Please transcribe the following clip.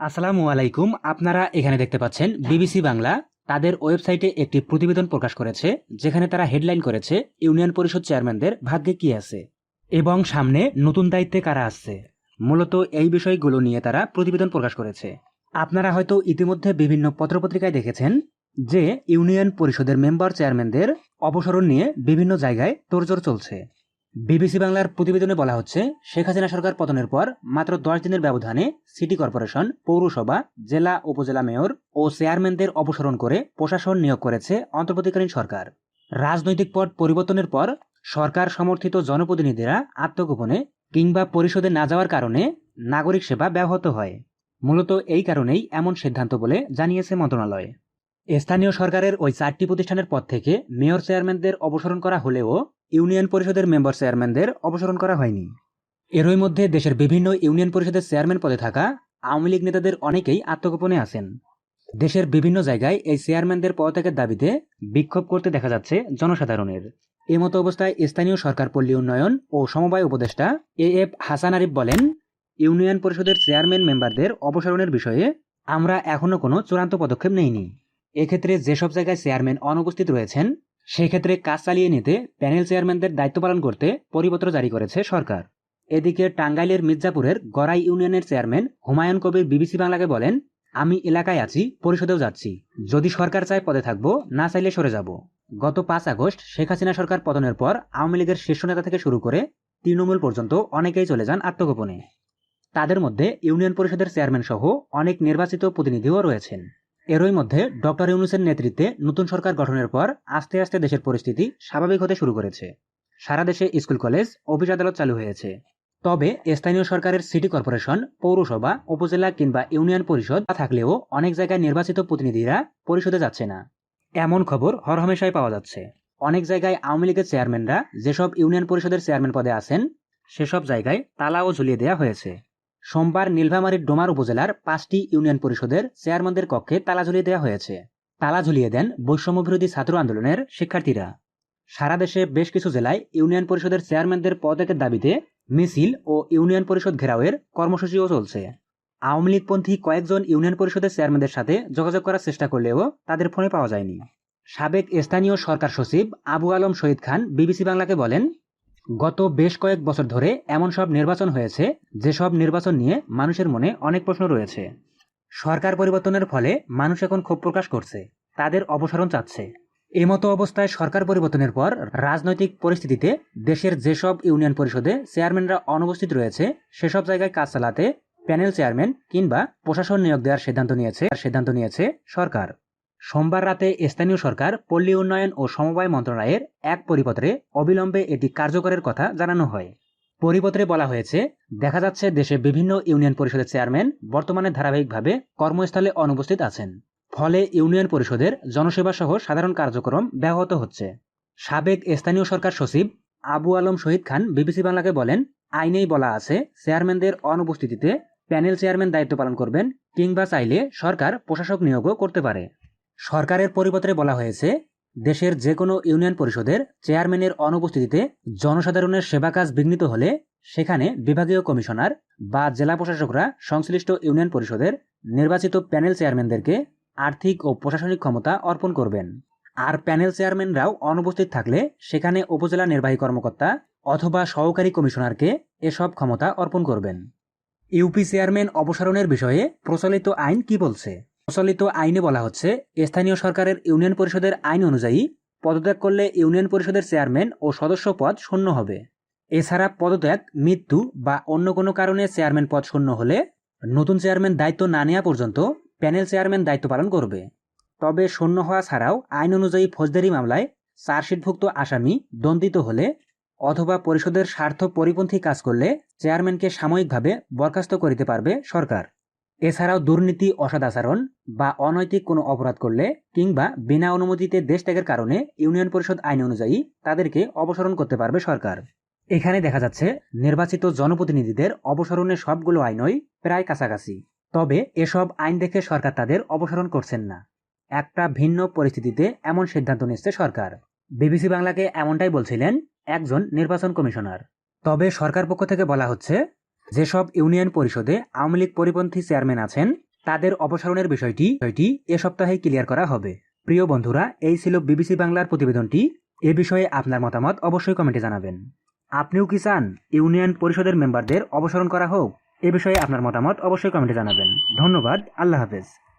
আসসালামু আলাইকুম। আপনারা এখানে দেখতে পাচ্ছেন বিবিসি বাংলা। তাদের ওয়েবসাইটে একটি প্রতিবেদন প্রকাশ করেছে, যেখানে তারা হেডলাইন করেছে, ইউনিয়ন পরিষদ চেয়ারম্যানদের ভাগ্যে কি আছে এবং সামনে নতুন দায়িত্বে কারা আসছে মূলত এই বিষয়গুলো নিয়ে তারা প্রতিবেদন প্রকাশ করেছে। আপনারা হয়তো ইতিমধ্যে বিভিন্ন পত্রপত্রিকায় দেখেছেন যে ইউনিয়ন পরিষদের মেম্বার চেয়ারম্যানদের অপসারণ নিয়ে বিভিন্ন জায়গায় তোড়জোড় চলছে। বিবিসি বাংলার প্রতিবেদনে বলা হচ্ছে, শেখ হাসিনা সরকার পতনের পর মাত্র দশ দিনের ব্যবধানে সিটি কর্পোরেশন, পৌরসভা, জেলা উপজেলা মেয়র ও চেয়ারম্যানদের অপসারণ করে প্রশাসন নিয়োগ করেছে অন্তর্বর্তীকালীন সরকার। রাজনৈতিক পট পরিবর্তনের পর সরকার সমর্থিত জনপ্রতিনিধিরা আত্মগোপনে কিংবা পরিষদে না যাওয়ার কারণে নাগরিক সেবা ব্যাহত হয়। মূলত এই কারণেই এমন সিদ্ধান্ত বলে জানিয়েছে মন্ত্রণালয়। স্থানীয় সরকারের ওই চারটি প্রতিষ্ঠানের পদ থেকে মেয়র চেয়ারম্যানদের অপসারণ করা হলেও ইউনিয়ন পরিষদের মেম্বার চেয়ারম্যানদের অপসারণ করা হয়নি। এরই মধ্যে দেশের বিভিন্ন ইউনিয়ন পরিষদের চেয়ারম্যান পদে থাকা আওয়ামী লীগ নেতাদের অনেকেই আত্মগোপনে আছেন। দেশের বিভিন্ন জায়গায় এই চেয়ারম্যানদের পদত্যাগের দাবিতে বিক্ষোভ করতে দেখা যাচ্ছে জনসাধারণের। এমতো অবস্থায় স্থানীয় সরকার পল্লী উন্নয়ন ও সমবায় উপদেষ্টা এ এফ হাসান আরিফ বলেন, ইউনিয়ন পরিষদের চেয়ারম্যান মেম্বারদের অপসারণের বিষয়ে আমরা এখনও কোনো চূড়ান্ত পদক্ষেপ নেইনি। এক্ষেত্রে যেসব জায়গায় চেয়ারম্যান অনুপস্থিত রয়েছেন সেই ক্ষেত্রে কাজ চালিয়ে নিতে প্যানেল চেয়ারম্যানদের দায়িত্ব পালন করতে পরিপত্র জারি করেছে সরকার। এদিকে টাঙ্গাইলের মির্জাপুরের গড়াই ইউনিয়নের চেয়ারম্যান হুমায়ুন কবির বিবিসি বাংলাকে বলেন, আমি এলাকায় আছি, পরিষদেও যাচ্ছি। যদি সরকার চায় পদে থাকব, না চাইলে সরে যাব। গত পাঁচ আগস্ট শেখ হাসিনা সরকার পতনের পর আওয়ামী লীগের শীর্ষ নেতা থেকে শুরু করে তৃণমূল পর্যন্ত অনেকেই চলে যান আত্মগোপনে। তাদের মধ্যে ইউনিয়ন পরিষদের চেয়ারম্যান সহ অনেক নির্বাচিত প্রতিনিধিও রয়েছেন। এরই মধ্যে ডক্টর ইউনুসের নেতৃত্বে নতুন সরকার গঠনের পর আস্তে আস্তে দেশের পরিস্থিতি স্বাভাবিক হতে শুরু করেছে। সারা দেশে স্কুল, কলেজ, অফিস আদালত চালু হয়েছে। তবে স্থানীয় সরকারের সিটি কর্পোরেশন, পৌরসভা, উপজেলা কিংবা ইউনিয়ন পরিষদ থাকলেও অনেক জায়গায় নির্বাচিত প্রতিনিধিরা পরিষদে যাচ্ছে না। এমন খবর হরহামেশাই পাওয়া যাচ্ছে। অনেক জায়গায় আওয়ামী লীগের চেয়ারম্যানরা যেসব ইউনিয়ন পরিষদের চেয়ারম্যান পদে আছেন, সেসব জায়গায় তালাও ঝুলিয়ে দেওয়া হয়েছে। সোমবার নীলভামারীর ডোমার উপজেলার পাঁচটি ইউনিয়ন পরিষদের চেয়ারম্যানদের কক্ষে তালা ঝুলিয়ে দেওয়া হয়েছে। তালা ঝুলিয়ে দেন বৈষম্যবিরোধী ছাত্র আন্দোলনের শিক্ষার্থীরা। সারা দেশে বেশ কিছু জেলায় ইউনিয়ন পরিষদের চেয়ারম্যানদের পদত্যাগের দাবিতে মিছিল ও ইউনিয়ন পরিষদ ঘেরাওয়ের কর্মসূচিও চলছে। আওয়ামী লীগপন্থী কয়েকজন ইউনিয়ন পরিষদের চেয়ারম্যানদের সাথে যোগাযোগ করার চেষ্টা করলেও তাদের ফোনে পাওয়া যায়নি। সাবেক স্থানীয় সরকার সচিব আবু আলম শহীদ খান বিবিসি বাংলাকে বলেন গত বেশ কয়েক বছর ধরে এমন সব নির্বাচন হয়েছে, যেসব নির্বাচন নিয়ে মানুষের মনে অনেক প্রশ্ন রয়েছে। সরকার পরিবর্তনের ফলে মানুষ এখন ক্ষোভ প্রকাশ করছে, তাদের অপসারণ চাচ্ছে। এমতো অবস্থায় সরকার পরিবর্তনের পর রাজনৈতিক পরিস্থিতিতে দেশের যেসব ইউনিয়ন পরিষদে চেয়ারম্যানরা অনুপস্থিত রয়েছে, সেসব জায়গায় কাজ চালাতে প্যানেল চেয়ারম্যান কিংবা প্রশাসন নিয়োগ দেওয়ার সিদ্ধান্ত নিয়েছে সিদ্ধান্ত নিয়েছে সরকার। সোমবার রাতে স্থানীয় সরকার, পল্লী উন্নয়ন ও সমবায় মন্ত্রণালয়ের এক পরিপত্রে অবিলম্বে এটি কার্যকরের কথা জানানো হয়। পরিপত্রে বলা হয়েছে, দেখা যাচ্ছে দেশে বিভিন্ন ইউনিয়ন পরিষদের চেয়ারম্যান বর্তমানে ধারাবাহিকভাবে কর্মস্থলে অনুপস্থিত আছেন। ফলে ইউনিয়ন পরিষদের জনসেবা সহ সাধারণ কার্যক্রম ব্যাহত হচ্ছে। সাবেক স্থানীয় সরকার সচিব আবু আলম শহীদ খান বিবিসি বাংলাকে বলেন, আইনেই বলা আছে, চেয়ারম্যানদের অনুপস্থিতিতে প্যানেল চেয়ারম্যান দায়িত্ব পালন করবেন কিংবা চাইলে সরকার প্রশাসক নিয়োগও করতে পারে। সরকারের পরিপত্রে বলা হয়েছে, দেশের যে কোনো ইউনিয়ন পরিষদের চেয়ারম্যানের অনুপস্থিতিতে জনসাধারণের সেবা কাজ বিঘ্নিত হলে সেখানে বিভাগীয় কমিশনার বা জেলা প্রশাসকরা সংশ্লিষ্ট ইউনিয়ন পরিষদের নির্বাচিত প্যানেল চেয়ারম্যানদেরকে আর্থিক ও প্রশাসনিক ক্ষমতা অর্পণ করবেন। আর প্যানেল চেয়ারম্যানরাও অনুপস্থিত থাকলে সেখানে উপজেলা নির্বাহী কর্মকর্তা অথবা সহকারী কমিশনারকে এসব ক্ষমতা অর্পণ করবেন। ইউপি চেয়ারম্যান অপসারণের বিষয়ে প্রচলিত আইন কি বলছে? প্রচলিত আইনে বলা হচ্ছে, স্থানীয় সরকারের ইউনিয়ন পরিষদের আইন অনুযায়ী পদত্যাগ করলে ইউনিয়ন পরিষদের চেয়ারম্যান ও সদস্য পদ শূন্য হবে। এছাড়া পদত্যাগ, মৃত্যু বা অন্য কোনো কারণে চেয়ারম্যান পদ শূন্য হলে নতুন চেয়ারম্যান দায়িত্ব না নেওয়া পর্যন্ত প্যানেল চেয়ারম্যান দায়িত্ব পালন করবে। তবে শূন্য হওয়া ছাড়াও আইন অনুযায়ী ফৌজদারি মামলায় চার্জশিটভুক্ত আসামি দণ্ডিত হলে অথবা পরিষদের স্বার্থ পরিপন্থী কাজ করলে চেয়ারম্যানকে সাময়িকভাবে বরখাস্ত করিতে পারবে সরকার। এছাড়াও দুর্নীতি অসদাচরণ বা অনৈতিক কোনো অপরাধ করলে কিংবা বিনা অনুমতিতে দেশ ত্যাগের কারণে ইউনিয়ন পরিষদ আইন অনুযায়ী তাদেরকে অপসারণ করতে পারবে সরকার। এখানে দেখা যাচ্ছে, নির্বাচিত জনপ্রতিনিধিদের অপসারণের সবগুলো আইনই প্রায় কাছাকাছি। তবে এসব আইন দেখে সরকার তাদের অপসারণ করছেন না। একটা ভিন্ন পরিস্থিতিতে এমন সিদ্ধান্ত নিচ্ছে সরকার। বিবিসি বাংলাকে এমনটাই বলছিলেন একজন নির্বাচন কমিশনার। তবে সরকার পক্ষ থেকে বলা হচ্ছে যেসব ইউনিয়ন পরিষদে আওয়ামী লীগ পরিপন্থী চেয়ারম্যান আছেন, তাদের অপসারণের বিষয়টি বিষয়টি এ সপ্তাহে ক্লিয়ার করা হবে। প্রিয় বন্ধুরা, এই ছিল বিবিসি বাংলার প্রতিবেদনটি। এ বিষয়ে আপনার মতামত অবশ্যই কমেন্টে জানাবেন। আপনিও কি চান ইউনিয়ন পরিষদের মেম্বারদের অপসারণ করা হোক? এ বিষয়ে আপনার মতামত অবশ্যই কমেন্টে জানাবেন। ধন্যবাদ, আল্লাহ হাফেজ।